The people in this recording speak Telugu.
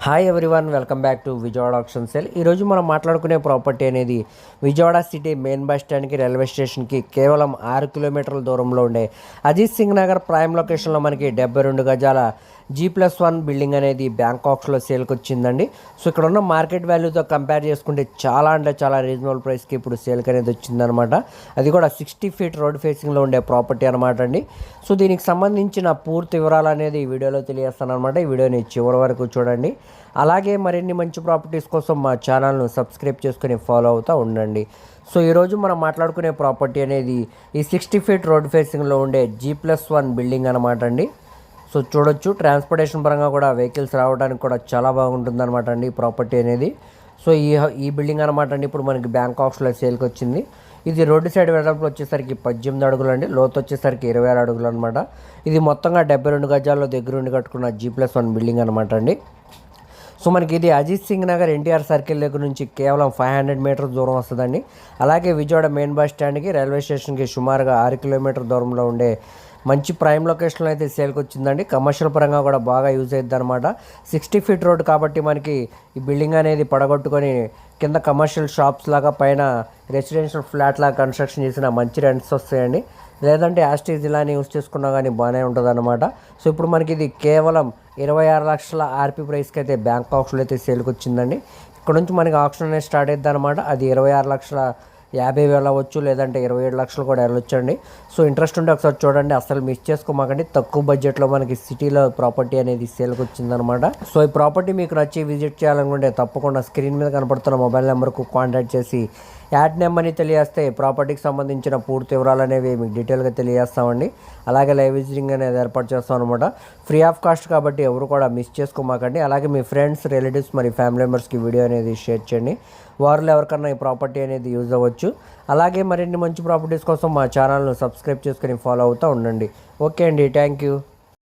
Hi everyone welcome back to Vijayawada option cell ఈరోజు మనం మాట్లాడుకునే ప్రాపర్టీ అనేది విజయవాడ సిటీ మెయిన్ బస్ స్టాండ్కి రైల్వే స్టేషన్కి కేవలం ఆరు కిలోమీటర్ల దూరంలో ఉండే అజిత్ సింగ్ నగర్ ప్రైమ్ లొకేషన్లో మనకి డెబ్బై రెండు గజాల జీ ప్లస్ వన్ బిల్డింగ్ అనేది బ్యాంకాక్స్లో సేల్కి వచ్చిందండి సో ఇక్కడ ఉన్న మార్కెట్ వాల్యూతో కంపేర్ చేసుకుంటే చాలా అంటే చాలా రీజనబుల్ ప్రైస్కి ఇప్పుడు సేల్కి అనేది వచ్చిందనమాట. అది కూడా సిక్స్టీ ఫీట్ రోడ్ ఫేసింగ్లో ఉండే ప్రాపర్టీ అనమాట అండి. సో దీనికి సంబంధించిన పూర్తి వివరాలు అనేది ఈ వీడియోలో తెలియజేస్తాను అనమాట ఈ వీడియోని చివరి వరకు చూడండి. అలాగే మరిన్ని మంచి ప్రాపర్టీస్ కోసం మా ఛానల్ను సబ్స్క్రైబ్ చేసుకుని ఫాలో అవుతూ ఉండండి. సో ఈరోజు మనం మాట్లాడుకునే ప్రాపర్టీ అనేది ఈ సిక్స్టీ ఫీట్ రోడ్ ఫేసింగ్లో ఉండే జీ ప్లస్ వన్ బిల్డింగ్ అనమాట అండి. సో చూడొచ్చు. ట్రాన్స్పోర్టేషన్ పరంగా కూడా వెహికల్స్ రావడానికి కూడా చాలా బాగుంటుంది అనమాట అండి ఈ ప్రాపర్టీ అనేది. సో ఈ ఈ బిల్డింగ్ అనమాట అండి ఇప్పుడు మనకి బ్యాంకాక్స్లో సేల్కి వచ్చింది ఇది రోడ్డు సైడ్ వెడల్పు వచ్చేసరికి పద్దెనిమిది అడుగులు అండి లోతు వచ్చేసరికి ఇరవై ఆరు అడుగులు అనమాట ఇది మొత్తంగా డెబ్బై రెండు గజాల్లో దగ్గరుండి కట్టుకున్న జీ ప్లస్ వన్ బిల్డింగ్ అనమాట అండి. సో మనకి ఇది అజిత్ సింగ్ నగర్ ఎన్టీఆర్ సర్కిల్ దగ్గర నుంచి కేవలం ఫైవ్ హండ్రెడ్ మీటర్ దూరం వస్తుందండి. అలాగే విజయవాడ మెయిన్ బస్ స్టాండ్కి రైల్వే స్టేషన్కి సుమారుగా ఆరు కిలోమీటర్ దూరంలో ఉండే మంచి ప్రైమ్ లొకేషన్లో అయితే సేల్కి వచ్చిందండి. కమర్షియల్ పరంగా కూడా బాగా యూజ్ అవుతుంది అనమాట సిక్స్టీ ఫీట్ రోడ్ కాబట్టి మనకి ఈ బిల్డింగ్ అనేది పడగొట్టుకొని కింద కమర్షియల్ షాప్స్ లాగా పైన రెసిడెన్షియల్ ఫ్లాట్ లాగా కన్స్ట్రక్షన్ చేసిన మంచి రెంట్స్ వస్తాయండి. లేదంటే యాస్టీజ్ ఇలానే యూస్ చేసుకున్నా కానీ బాగానే ఉంటుంది అనమాట సో ఇప్పుడు మనకి ఇది కేవలం ఇరవై ఆరు లక్షల ఆర్పీ ప్రైస్కి అయితే బ్యాంక్ ఆప్షన్లో అయితే సేల్కి వచ్చిందండి. ఇక్కడ నుంచి మనకి ఆప్షన్ అనేది స్టార్ట్ అవుతుంది అనమాట అది ఇరవై ఆరు లక్షల యాభై వేలు అవ్వచ్చు లేదంటే ఇరవై ఏడు లక్షలు కూడా వెళ్ళొచ్చండి. సో ఇంట్రెస్ట్ ఉంటే ఒకసారి చూడండి. అసలు మిస్ చేసుకోమాకండి. తక్కువ బడ్జెట్లో మనకి సిటీలో ప్రాపర్టీ అనేది సేల్కి వచ్చిందనమాట. సో ఈ ప్రాపర్టీ మీకు నచ్చి విజిట్ చేయాలనుకుంటే తప్పకుండా స్క్రీన్ మీద కనపడుతున్న మొబైల్ నెంబర్కు కాంటాక్ట్ చేసి యాడ్ నెంబర్ని తెలియజేస్తే ప్రాపర్టీకి సంబంధించిన పూర్తి వివరాలు అనేవి మీకు డీటెయిల్గా తెలియజేస్తామండి. అలాగే లైవ్ విజిటింగ్ అనేది ఏర్పాటు చేస్తాం అనమాట ఫ్రీ ఆఫ్ కాస్ట్ కాబట్టి ఎవరు కూడా మిస్ చేసుకోమాకండి. అలాగే మీ ఫ్రెండ్స్ రిలేటివ్స్ మరి ఫ్యామిలీ మెంబర్స్కి వీడియో అనేది షేర్ చేయండి. వారిలో ఎవరికన్నా ఈ ప్రాపర్టీ అనేది యూజ్ అవ్వచ్చు. అలాగే మరిన్ని మంచి ప్రాపర్టీస్ కోసం మా ఛానల్ను సబ్స్క్రైబ్ చేసుకొని ఫాలో అవుతూ ఉండండి. ఓకే అండి. Thank you.